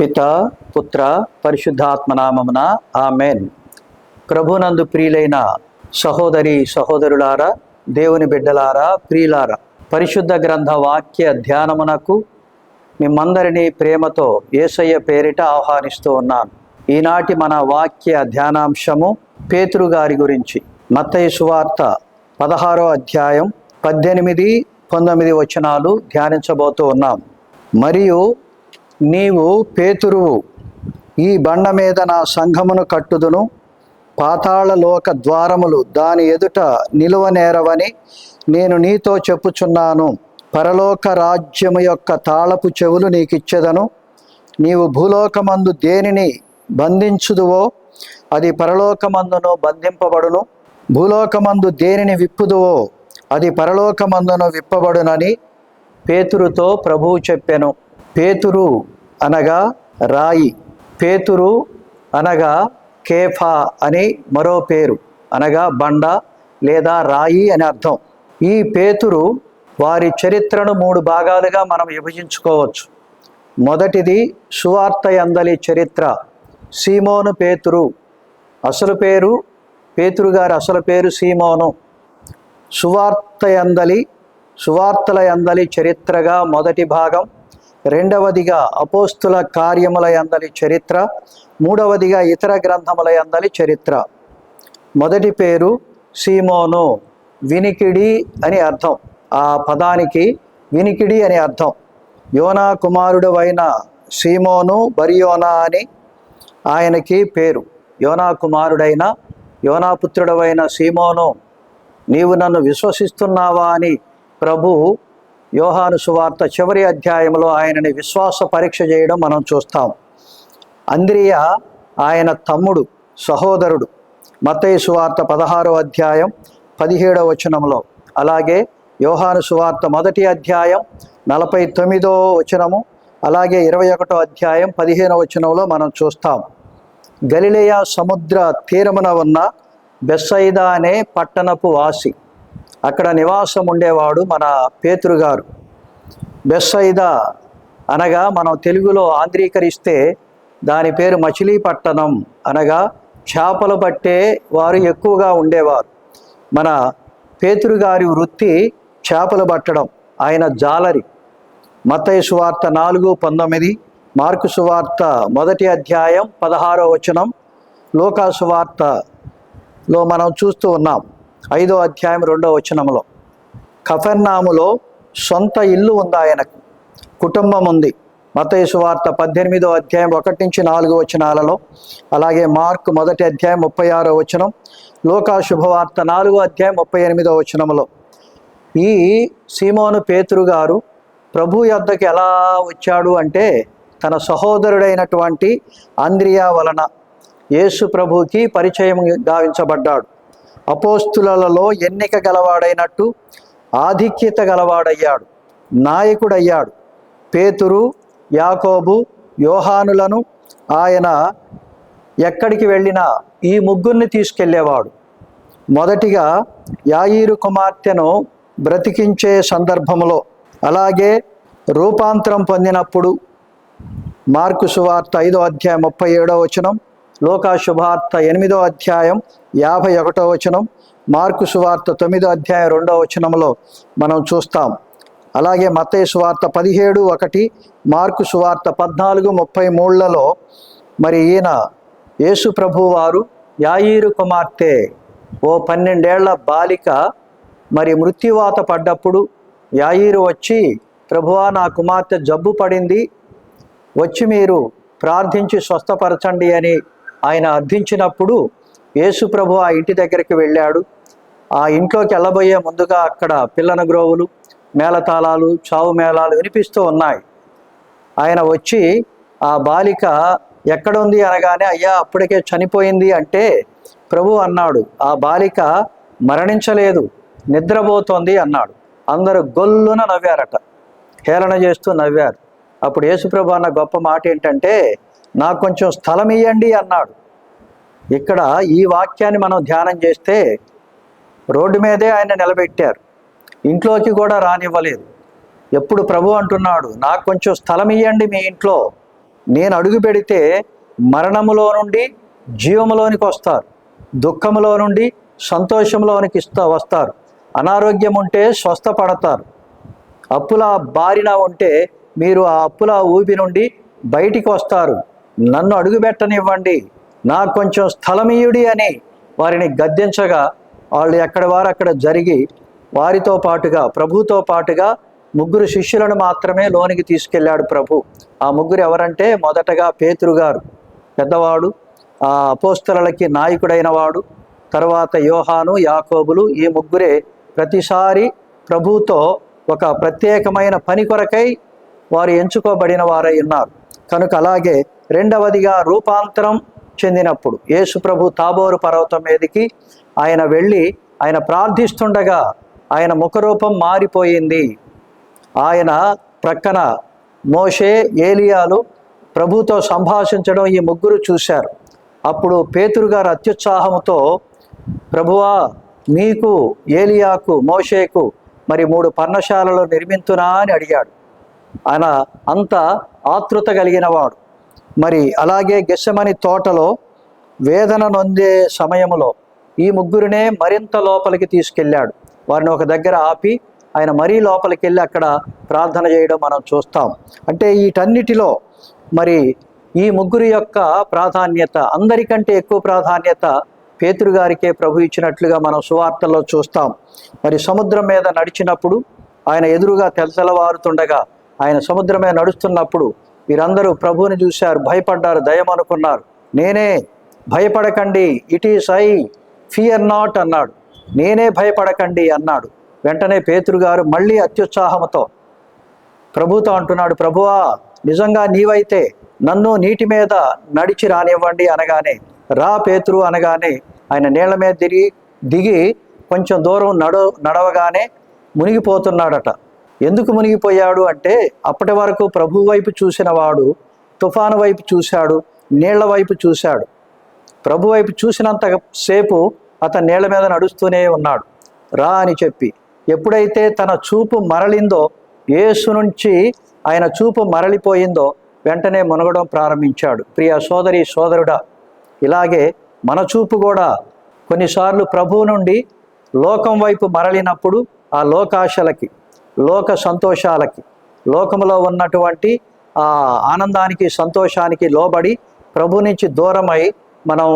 పిత పుత్ర పరిశుద్ధాత్మనామమున ఆమెన్. ప్రభునందు ప్రియులైన సహోదరి సహోదరులారా దేవుని బిడ్డలారా ప్రియులారా పరిశుద్ధ గ్రంథ వాక్య ధ్యానమునకు మిమ్మందరినీ ప్రేమతో యేసయ్య పేరిట ఆహ్వానిస్తూ ఉన్నాను. ఈనాటి మన వాక్య ధ్యానాంశము పేతురు గారి గురించి. మత్తయి సువార్త పదహారో అధ్యాయం పద్దెనిమిది పంతొమ్మిది వచనాలు ధ్యానించబోతూ ఉన్నాం. మరియు నీవు పేతురువు ఈ బండ మీద నా సంఘమును కట్టుదును. పాతాళ లోక ద్వారములు దాని ఎదుట నిలువ నేరవని నేను నీతో చెప్పుచున్నాను. పరలోక రాజ్యము యొక్క తాళపు చెవులు నీకిచ్చెదను. నీవు భూలోకమందు దేనిని బంధించుదువో అది పరలోకమందును బంధింపబడును. భూలోకమందు దేనిని విప్పుదువో అది పరలోకమందును విప్పబడునని పేతురుతో ప్రభువు చెప్పెను. పేతురు అనగా రాయి పేతురు అనగా కేఫా అని మరో పేరు అనగా బండ లేదా రాయి అని అర్థం. ఈ పేతురు వారి చరిత్రను మూడు భాగాలుగా మనం విభజించుకోవచ్చు. మొదటిది సువార్త అందలి చరిత్ర సీమోను పేతురు అసలు పేరు పేతురు గారి అసలు పేరు సీమోను. సువార్త యందలి సువార్తల అందలి చరిత్రగా మొదటి భాగం రెండవదిగా అపోస్తుల కార్యముల యందలి చరిత్ర మూడవదిగా ఇతర గ్రంథముల అందలి చరిత్ర. మొదటి పేరు సీమోను వినికిడి అని అర్థం. ఆ పదానికి వినికిడి అని అర్థం. యోనా కుమారుడు అయిన సీమోను బరియోనా అని ఆయనకి పేరు. యోనా కుమారుడైన యోనాపుత్రుడవైన సీమోను నీవు నన్ను విశ్వసిస్తున్నావా అని ప్రభు యోహాను సువార్త చివరి అధ్యాయంలో ఆయనని విశ్వాస పరీక్ష చేయడం మనం చూస్తాం. అంద్రియ ఆయన తమ్ముడు సహోదరుడు. మత్తయి సువార్త పదహారో అధ్యాయం పదిహేడవ వచనంలో. అలాగే యోహాను సువార్త మొదటి అధ్యాయం నలభై తొమ్మిదో వచనము అలాగే ఇరవై ఒకటో అధ్యాయం పదిహేనో వచనంలో మనం చూస్తాం. గలిలేయ సముద్ర తీరమున ఉన్న బెస్సైదా అనే పట్టణపు వాసి. అక్కడ నివాసం ఉండేవాడు మన పేతురు గారు. బెస్సైదా అనగా మనం తెలుగులో ఆంధ్రీకరిస్తే దాని పేరు మచిలీపట్టణం అనగా చేపలు పట్టే వారు ఎక్కువగా ఉండేవారు. మన పేతురు గారి వృత్తి చేపలు పట్టడం ఆయన జాలరి. మతయ సువార్త నాలుగు పంతొమ్మిది మార్కు సువార్త మొదటి అధ్యాయం పదహారో వచనం లోకా సువార్తలో మనం చూస్తూ ఉన్నాం. ఐదో అధ్యాయం రెండో వచనంలో కఫర్నాములో సొంత ఇల్లు ఉంది ఆయనకు? కుటుంబం ఉంది. మతయ సువార్త పద్దెనిమిదో అధ్యాయం ఒకటి నుంచి నాలుగు వచనాలలో అలాగే మార్క్ మొదటి అధ్యాయం ముప్పై ఆరో వచనం లోకా శుభవార్త నాలుగో అధ్యాయం ముప్పై ఎనిమిదో వచనంలో ఈ సీమోను పేతురు గారు ప్రభు యొద్దకు ఎలా వచ్చాడు అంటే తన సహోదరుడైనటువంటి అంద్రియా వలన యేసు ప్రభుకి పరిచయం గావించబడ్డాడు. అపోస్తులలో ఎన్నిక గలవాడైనట్టు ఆధిక్యత గలవాడయ్యాడు నాయకుడయ్యాడు. పేతురు యాకోబు యోహానులను ఆయన ఎక్కడికి వెళ్ళినా ఈ ముగ్గురిని తీసుకెళ్ళేవాడు మొదటిగా యాయిరు కుమార్తెను బ్రతికించే సందర్భంలో అలాగే రూపాంతరం పొందినప్పుడు మార్కు సువార్త ఐదో అధ్యాయం ముప్పై ఏడో వచనం లోకా శుభార్త ఎనిమిదో అధ్యాయం యాభై ఒకటో వచనం మార్కు సువార్త తొమ్మిదో అధ్యాయం రెండో వచనంలో మనం చూస్తాం. అలాగే మతయ సువార్త పదిహేడు ఒకటి మార్కు సువార్త పద్నాలుగు ముప్పై మూడులలో మరి ఈయన యేసు ప్రభు వారు యాయిరు కుమార్తె ఓ పన్నెండేళ్ళ బాలిక మరి మృత్యువాత పడ్డప్పుడు యాయిరు వచ్చి ప్రభువా నా కుమార్తె జబ్బు పడింది వచ్చి మీరు ప్రార్థించి స్వస్థపరచండి అని ఆయన అర్థించినప్పుడు యేసుప్రభు ఆ ఇంటి దగ్గరికి వెళ్ళాడు. ఆ ఇంట్లోకి వెళ్ళబోయే ముందుగా అక్కడ పిల్లన గ్రోవులు మేళతాళాలు చావు మేళాలు వినిపిస్తూ ఉన్నాయి. ఆయన వచ్చి ఆ బాలిక ఎక్కడుంది అనగానే అయ్యా అప్పటికే చనిపోయింది అంటే ప్రభు అన్నాడు. ఆ బాలిక మరణించలేదు నిద్రపోతోంది అన్నాడు. అందరూ గొల్లున నవ్వారట. హేళన చేస్తూ నవ్వారు. అప్పుడు యేసుప్రభు అన్న గొప్ప మాట ఏంటంటే నాకు కొంచెం స్థలం ఇవ్వండి అన్నాడు. ఇక్కడ ఈ వాక్యాన్ని మనం ధ్యానం చేస్తే రోడ్డు మీదే ఆయన నిలబెట్టారు. ఇంట్లోకి కూడా రానివ్వలేదు. ఎప్పుడు ప్రభు అంటున్నాడు నాకు కొంచెం స్థలం ఇవ్వండి మీ ఇంట్లో. నేను అడుగు పెడితే మరణములో నుండి జీవములోనికి వస్తారు. దుఃఖములో నుండి సంతోషంలోనికి ఇస్తా వస్తారు. అనారోగ్యం ఉంటే స్వస్థపడతారు. అప్పుల బారిన ఉంటే మీరు ఆ అప్పుల ఊపి నుండి బయటికి వస్తారు. నన్ను అడుగుపెట్టనివ్వండి. నాకు కొంచెం స్థలమీయుడి అని వారిని గద్దించగా వాళ్ళు ఎక్కడ వారు అక్కడ జరిగి వారితో పాటుగా ప్రభుతో పాటుగా ముగ్గురు శిష్యులను మాత్రమే లోనికి తీసుకెళ్ళాడు ప్రభు. ఆ ముగ్గురు ఎవరంటే మొదటగా పేతురు గారు పెద్దవాడు ఆ అపోస్తలకి నాయకుడైన వాడు తర్వాత యోహాను యాకోబులు ఈ ముగ్గురే ప్రతిసారి ప్రభుతో ఒక ప్రత్యేకమైన పని కొరకై వారు ఎంచుకోబడిన వారై ఉన్నారు. కనుక అలాగే రెండవదిగా రూపాంతరం చెందినప్పుడు యేసుప్రభు తాబోరు పర్వతం మీదకి ఆయన వెళ్ళి ఆయన ప్రార్థిస్తుండగా ఆయన ముఖరూపం మారిపోయింది. ఆయన ప్రక్కన మోషే ఏలియాలు ప్రభుతో సంభాషించడం ఈ ముగ్గురు చూశారు. అప్పుడు పేతురు గారు అత్యుత్సాహంతో ప్రభువా నీకు ఏలియాకు మోషేకు మరి మూడు పర్ణశాలలు నిర్మింతునా అని అడిగాడు. ఆయన అంత ఆతృత కలిగిన వాడు. మరి అలాగే గెస్సమని తోటలో వేదన నొందే సమయంలో ఈ ముగ్గురినే మరింత లోపలికి తీసుకెళ్ళాడు. వారిని ఒక దగ్గర ఆపి ఆయన మరీ లోపలికి వెళ్ళి అక్కడ ప్రార్థన చేయడం మనం చూస్తాం. అంటే వీటన్నిటిలో మరి ఈ ముగ్గురు యొక్క ప్రాధాన్యత అందరికంటే ఎక్కువ ప్రాధాన్యత పేతురు గారికే ప్రభు ఇచ్చినట్లుగా మనం సువార్తల్లో చూస్తాం. మరి సముద్రం మీద నడిచినప్పుడు ఆయన ఎదురుగా తెలతెలవారుతుండగా ఆయన సముద్రమే నడుస్తున్నప్పుడు వీరందరూ ప్రభువుని చూశారు భయపడ్డారు దయమనుకున్నారు. నేనే భయపడకండి it is I fear not అన్నాడు. నేనే భయపడకండి అన్నాడు. వెంటనే పేతురు గారు మళ్ళీ అత్యుత్సాహంతో ప్రభుతో అంటున్నాడు ప్రభువా నిజంగా నీవైతే నన్ను నీటి మీద నడిచి రానివ్వండి అనగానే రా పేతురు అనగానే ఆయన నీళ్ళ మీద తిరిగి దిగి కొంచెం దూరం నడు నడవగానే మునిగిపోతున్నాడట. ఎందుకు మునిగిపోయాడు అంటే అప్పటి వరకు ప్రభు వైపు చూసిన వాడు తుఫాను వైపు చూశాడు నీళ్ళ వైపు చూశాడు. ప్రభు వైపు చూసినంత సేపు అతను నీళ్ళ మీద నడుస్తూనే ఉన్నాడు. రా అని చెప్పి ఎప్పుడైతే తన చూపు మరలిందో యేసు నుంచి ఆయన చూపు మరలిపోయిందో వెంటనే మునగడం ప్రారంభించాడు. ప్రియ సోదరి సోదరుడా ఇలాగే మన చూపు కూడా కొన్నిసార్లు ప్రభువు నుండి లోకం వైపు మరలినప్పుడు ఆ లోకాశలకి లోక సంతోషాలకి లోకములో ఉన్నటువంటి ఆనందానికి సంతోషానికి లోబడి ప్రభు నుంచి దూరమై మనం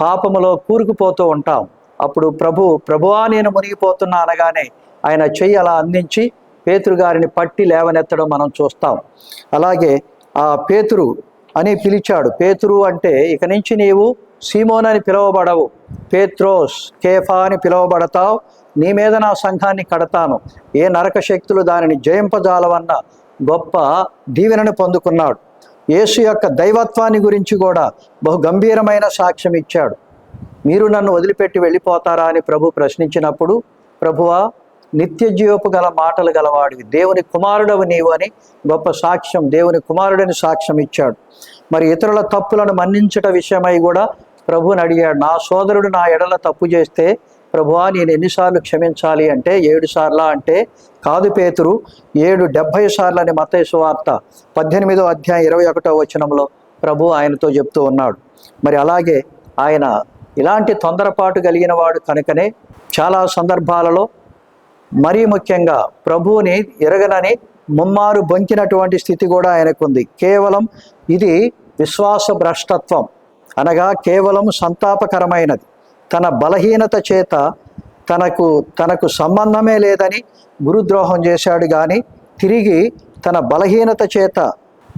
పాపములో కూరుకుపోతూ ఉంటాం. అప్పుడు ప్రభు ప్రభువా నేను మునిగిపోతున్నా అనగానే ఆయన చెయ్యి అలా అందించి పేతురు గారిని పట్టి లేవనెత్తడం మనం చూస్తాం. అలాగే ఆ పేతురు అని పిలిచాడు. పేతురు అంటే ఇక నుంచి నీవు సీమోన్ అని పిలువబడవు. పేత్రోస్ కేఫా అని పిలువబడతావు. నీ మీద నా సంఘాన్ని కడతాను. ఏ నరక శక్తులు దానిని జయింపజాలవన్న గొప్ప దీవెనను పొందుకున్నాడు. యేసు యొక్క దైవత్వాన్ని గురించి కూడా బహు గంభీరమైన సాక్ష్యం ఇచ్చాడు. మీరు నన్ను వదిలిపెట్టి వెళ్ళిపోతారా అని ప్రభు ప్రశ్నించినప్పుడు ప్రభువా నిత్య జీవపు గల మాటలు గలవాడివి. దేవుని కుమారుడవు నీవు అని గొప్ప సాక్ష్యం దేవుని కుమారుడని సాక్ష్యం ఇచ్చాడు. మరి ఇతరుల తప్పులను మన్నించట విషయమై కూడా ప్రభువుని అడిగాడు నా సోదరుడు నా ఎడల తప్పు చేస్తే ప్రభువా నేను ఎన్నిసార్లు క్షమించాలి అంటే ఏడు సార్లా అంటే కాదు పేతురు ఏడు డెబ్భై సార్లు అని మతేసు వార్త పద్దెనిమిదో అధ్యాయం ఇరవై ఒకటో వచనంలో ప్రభు ఆయనతో చెప్తూ ఉన్నాడు. మరి అలాగే ఆయన ఇలాంటి తొందరపాటు కలిగిన వాడు కనుకనే చాలా సందర్భాలలో మరీ ముఖ్యంగా ప్రభువుని ఎరగనని ముమ్మారు బొంకినటువంటి స్థితి కూడా ఆయనకుంది. కేవలం ఇది విశ్వాస భ్రష్టత్వం. అనగా కేవలం సంతాపకరమైనది. తన బలహీనత చేత తనకు తనకు సంబంధమే లేదని గురుద్రోహం చేశాడు కానీ తిరిగి తన బలహీనత చేత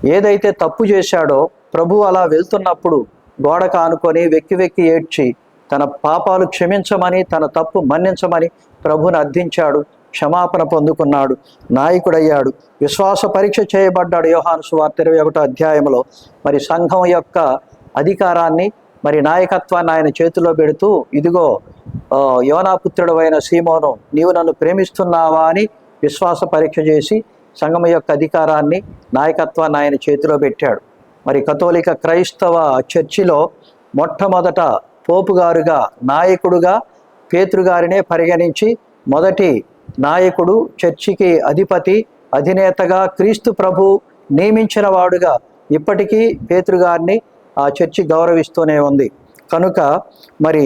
ఏదైతే తప్పు చేశాడో ప్రభు అలా వెళ్తున్నప్పుడు గోడకు ఆనుకొని వెక్కి వెక్కి ఏడ్చి తన పాపాలు క్షమించమని తన తప్పు మన్నించమని ప్రభుని అర్థించాడు క్షమాపణ పొందుకున్నాడు నాయకుడయ్యాడు. విశ్వాస పరీక్ష చేయబడ్డాడు యోహాను సువార్త ఇరవై ఒకటో అధ్యాయంలో మరి సంఘం యొక్క అధికారాన్ని మరి నాయకత్వాన్ని ఆయన చేతిలో పెడుతూ ఇదిగో యోనాపుత్రుడు అయిన సీమోను నీవు నన్ను ప్రేమిస్తున్నావా? అని విశ్వాస పరీక్ష చేసి సంఘం యొక్క అధికారాన్ని నాయకత్వాన్ని ఆయన చేతిలో పెట్టాడు. మరి కథోలిక క్రైస్తవ చర్చిలో మొట్టమొదట పోపు గారుగా నాయకుడుగా పేతృగారినే పరిగణించి మొదటి నాయకుడు చర్చికి అధిపతి అధినేతగా క్రీస్తు ప్రభు నియమించిన వాడుగా ఇప్పటికీ పేతృగారిని ఆ చర్చి గౌరవిస్తూనే ఉంది. కనుక మరి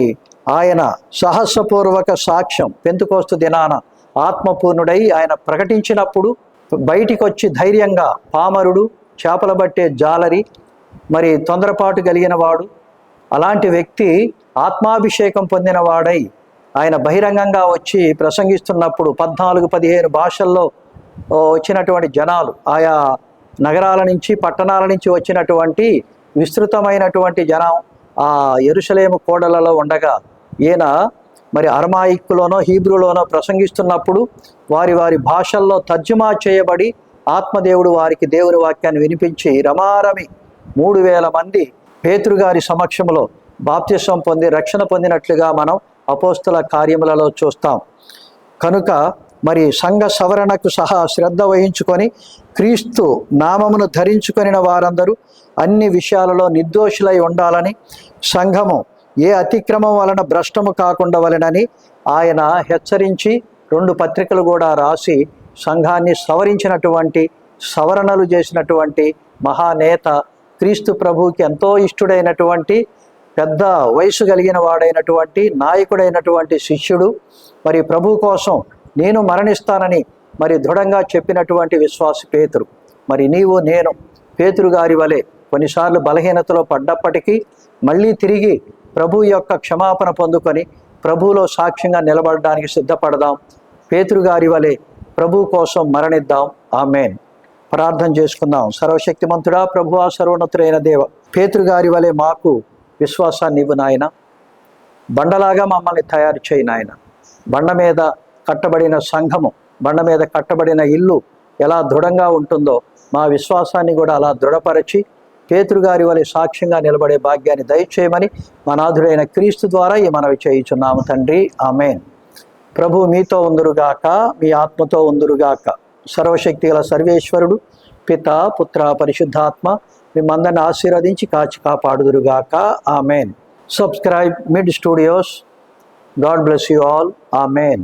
ఆయన సాహసపూర్వక సాక్ష్యం పెంతుకోస్తు దినాన ఆత్మపూర్ణుడై ఆయన ప్రకటించినప్పుడు బయటికి వచ్చి ధైర్యంగా పామరుడు చేపల బట్టే జాలరి మరి తొందరపాటు కలిగిన వాడు అలాంటి వ్యక్తి ఆత్మాభిషేకం పొందిన వాడై ఆయన బహిరంగంగా వచ్చి ప్రసంగిస్తున్నప్పుడు పద్నాలుగు పదిహేను భాషల్లో వచ్చినటువంటి జనాలు ఆయా నగరాల నుంచి పట్టణాల నుంచి వచ్చినటువంటి విస్తృతమైనటువంటి జనం ఆ ఎరుసలేము కోడలలో ఉండగా ఈయన మరి అరమాయిక్కులోనో హీబ్రూలోనో ప్రసంగిస్తున్నప్పుడు వారి వారి భాషల్లో తర్జుమా చేయబడి ఆత్మదేవుడు వారికి దేవుని వాక్యాన్ని వినిపించి రమారమి మూడు వేల మంది పేతృగారి సమక్షంలో బాప్తిసం పొంది రక్షణ పొందినట్లుగా మనం అపోస్తుల కార్యములలో చూస్తాం. కనుక మరి సంఘ సవరణకు సహా శ్రద్ధ వహించుకొని క్రీస్తు నామమును ధరించుకొనిన వారందరూ అన్ని విషయాలలో నిర్దోషులై ఉండాలని సంఘము ఏ అతిక్రమం వలన భ్రష్టము కాకుండా వలనని ఆయన హెచ్చరించి రెండు పత్రికలు కూడా రాసి సంఘాన్ని సవరించినటువంటి సవరణలు చేసినటువంటి మహానేత క్రీస్తు ప్రభువుకి ఎంతో ఇష్టుడైనటువంటి పెద్ద వయసు కలిగిన వాడైనటువంటి నాయకుడైనటువంటి శిష్యుడు. మరి ప్రభు కోసం నేను మరణిస్తానని మరి దృఢంగా చెప్పినటువంటి విశ్వాస పేతురు. మరి నీవు నేను పేతురు గారి వలె కొన్నిసార్లు బలహీనతలో పడ్డప్పటికీ మళ్ళీ తిరిగి ప్రభు యొక్క క్షమాపణ పొందుకొని ప్రభువులో సాక్ష్యంగా నిలబడడానికి సిద్ధపడదాం. పేతురు గారి వలె ప్రభు కోసం మరణిద్దాం. ఆమెన్. ప్రార్థన చేసుకుందాం. సర్వశక్తిమంతుడా ప్రభువా సర్వోన్నతుడైన దేవ పేతురు గారి వలె మాకు విశ్వాసాన్ని ఇవ్వు నాయన. బండలాగా మమ్మల్ని తయారు చేయి నాయన. బండ మీద కట్టబడిన సంఘము బండ మీద కట్టబడిన ఇల్లు ఎలా దృఢంగా ఉంటుందో మా విశ్వాసాన్ని కూడా అలా దృఢపరచి పేతురుగారి వలె సాక్ష్యంగా నిలబడే భాగ్యాన్ని దయచేయమని మా నాథుడైన క్రీస్తు ద్వారా ఈ మనవి చేయుచున్నాము తండ్రి. ఆమెన్. ప్రభు మీతో ఉందురుగాక మీ ఆత్మతో ఉందురుగాక. సర్వశక్తి గల సర్వేశ్వరుడు పిత పుత్ర పరిశుద్ధాత్మ మిమ్మందరిని ఆశీర్వదించి కాచి కాపాడుదురుగాక. Amen. Subscribe mid studios God bless you all amen.